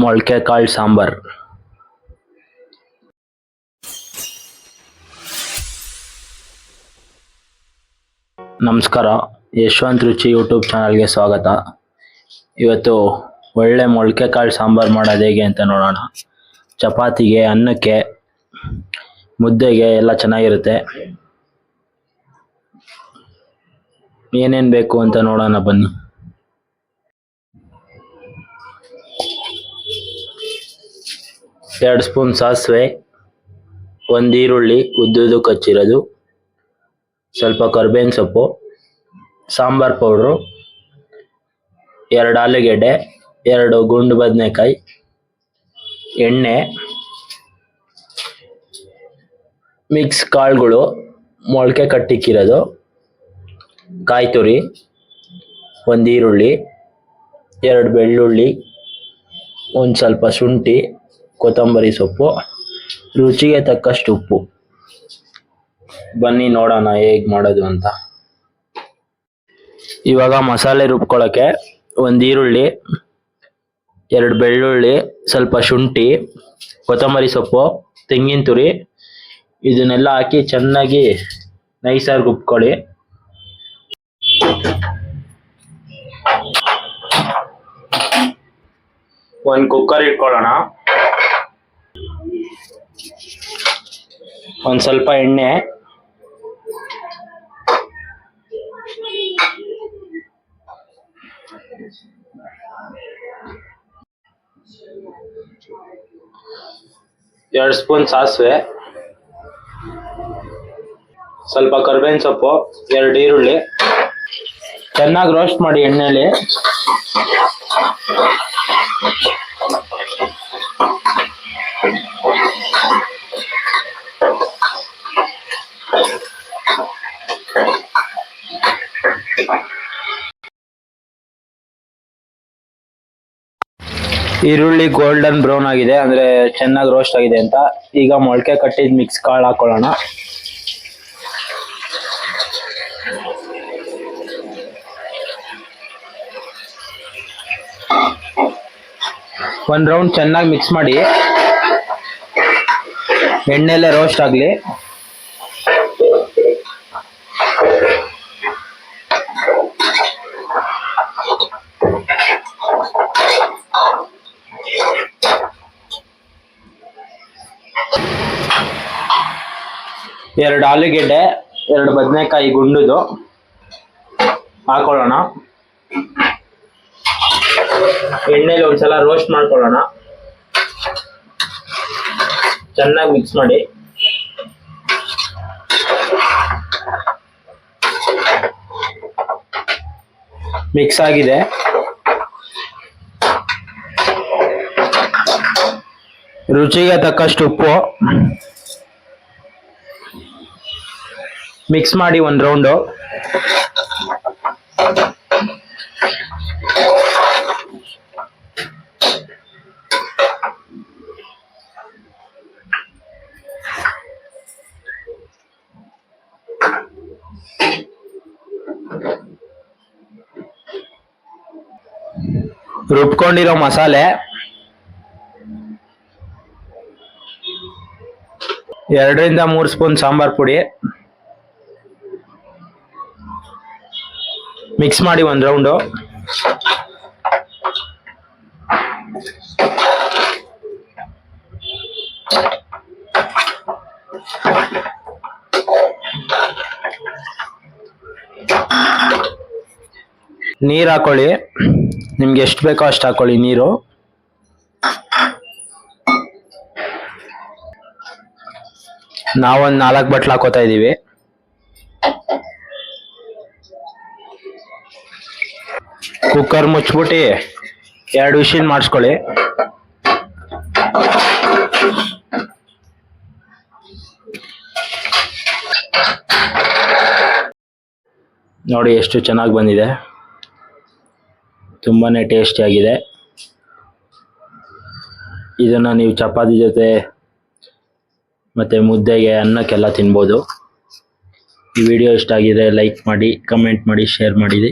ಮೊಳಕೆ ಕಾಳು ಸಾಂಬಾರ್. ನಮಸ್ಕಾರ, ಯಶವಂತ್ ರುಚಿ ಯೂಟ್ಯೂಬ್ ಚಾನಲ್ಗೆ ಸ್ವಾಗತ. ಇವತ್ತು ಒಳ್ಳೆ ಮೊಳಕೆ ಕಾಳು ಸಾಂಬಾರು ಮಾಡೋದು ಹೇಗೆ ಅಂತ ನೋಡೋಣ. ಚಪಾತಿಗೆ, ಅನ್ನಕ್ಕೆ, ಮುದ್ದೆಗೆ ಎಲ್ಲ ಚೆನ್ನಾಗಿರುತ್ತೆ. ಏನೇನು ಬೇಕು ಅಂತ ನೋಡೋಣ ಬನ್ನಿ. ಎರಡು ಸ್ಪೂನ್ ಸಾಸಿವೆ, ಒಂದು ಈರುಳ್ಳಿ, ಉದ್ದುದ್ದು ಕಚ್ಚಿರೋದು, ಸ್ವಲ್ಪ ಕರ್ಬೇವಿನ ಸೊಪ್ಪು, ಸಾಂಬಾರ್ ಪೌಡ್ರು, ಎರಡು ಆಲೂಗೆಡ್ಡೆ, ಎರಡು ಗುಂಡು ಬದನೆಕಾಯಿ, ಎಣ್ಣೆ, ಮಿಕ್ಸ್ ಕಾಳುಗಳು, ಮೊಳಕೆ ಕಟ್ಟಿಕ್ಕಿರೋದು ಕಾಯಿ ತುರಿ ಒಂದು ಈರುಳ್ಳಿ, ಎರಡು ಬೆಳ್ಳುಳ್ಳಿ, ಒಂದು ಸ್ವಲ್ಪ ಶುಂಠಿ. ಕೊತ್ತಂಬರಿ ಸೊಪ್ಪು. ರುಚಿಗೆ ತಕ್ಕಷ್ಟು ಉಪ್ಪು. ಬನ್ನಿ ನೋಡೋಣ ಹೇಗೆ ಮಾಡೋದು ಅಂತ. ಇವಾಗ ಮಸಾಲೆ ರುಬ್ಕೊಳ್ಳೋಕ್ಕೆ ಒಂದು ಈರುಳ್ಳಿ, ಎರಡು ಬೆಳ್ಳುಳ್ಳಿ, ಸ್ವಲ್ಪ ಶುಂಠಿ, ಕೊತ್ತಂಬರಿ ಸೊಪ್ಪು, ತೆಂಗಿನ ತುರಿ. ಇದನ್ನೆಲ್ಲ ಹಾಕಿ ಚೆನ್ನಾಗಿ ನೈಸಾಗಿ ರುಬ್ಕೊಳ್ಳಿ. ಒಂದು ಕುಕ್ಕರ್ ಇಟ್ಕೊಳ್ಳೋಣ. ಒಂದು ಸ್ವಲ್ಪ ಎಣ್ಣೆ. ಎರಡು ಸ್ಪೂನ್ ಸಾಸಿವೆ. ಸ್ವಲ್ಪ ಕರ್ಬೇವಿನ ಸೊಪ್ಪು, ಎರಡು ಈರುಳ್ಳಿ. ಚೆನ್ನಾಗಿ ರೋಸ್ಟ್ ಮಾಡಿ ಎಣ್ಣೆಲಿ. ಈರುಳ್ಳಿ ಗೋಲ್ಡನ್ ಬ್ರೌನ್ ಆಗಿದೆ, ಅಂದ್ರೆ ಚೆನ್ನಾಗಿ ರೋಸ್ಟ್ ಆಗಿದೆ ಅಂತ. ಈಗ ಮೊಳಕೆ ಕಟ್ಟಿದ ಮಿಕ್ಸ್ ಕಾಳು ಹಾಕೊಳ್ಳೋಣ. ಒಂದ್ ರೌಂಡ್ ಚೆನ್ನಾಗಿ ಮಿಕ್ಸ್ ಮಾಡಿ. ಎಣ್ಣೆಲ್ಲೇ ರೋಸ್ಟ್ ಆಗಲಿ. ಎರಡು ಆಲೂಗೆಡ್ಡೆ, ಎರಡು ಬದನೆಕಾಯಿ ಗುಂಡುದು. ಹಾಕೊಳ್ಳೋಣ. ಎಣ್ಣೆಲಿ ಒಂದ್ಸಲ ರೋಸ್ಟ್ ಮಾಡ್ಕೊಳ್ಳೋಣ. ಚೆನ್ನಾಗಿ ಮಿಕ್ಸ್ ಮಾಡಿ. ಮಿಕ್ಸ್ ಆಗಿದೆ. ರುಚಿಗೆ ತಕ್ಕಷ್ಟು ಉಪ್ಪು. ಮಿಕ್ಸ್ ಮಾಡಿ ಒಂದು ರೌಂಡು ರುಬ್ಕೊಂಡಿರೋ ಮಸಾಲೆ. ಎರಡರಿಂದ ಮೂರು ಸ್ಪೂನ್ ಸಾಂಬಾರ್ ಪುಡಿ. ಮಿಕ್ಸ್ ಮಾಡಿ ಒಂದು ರೌಂಡು ನೀರು ಹಾಕೊಳ್ಳಿ. ನಿಮ್ಗೆ ಎಷ್ಟು ಬೇಕೋ ಅಷ್ಟು ಹಾಕೊಳ್ಳಿ ನೀರು. ನಾವೊಂದು ನಾಲ್ಕು ಬಟ್ಲು ಹಾಕೋತಾ ಇದ್ದೀವಿ ಕುಕ್ಕರ್ ಮುಚ್ಬಿಟ್ಟು ಎರಡು ವಿಷಿನ್ ಮಾಡಿಸ್ಕೊಳ್ಳಿ. ನೋಡಿ ಎಷ್ಟು ಚೆನ್ನಾಗಿ ಬಂದಿದೆ. ತುಂಬಾನೇ ಟೇಸ್ಟಿಯಾಗಿದೆ ಇದನ್ನು ನೀವು ಚಪಾತಿ ಜೊತೆ ಮತ್ತು ಮುದ್ದೆಗೆ ಅನ್ನಕ್ಕೆಲ್ಲ ತಿನ್ಬೋದು. ಈ ವಿಡಿಯೋ ಇಷ್ಟ ಆಗಿದೆ ಲೈಕ್ ಮಾಡಿ ಕಮೆಂಟ್ ಮಾಡಿ ಶೇರ್ ಮಾಡಿರಿ.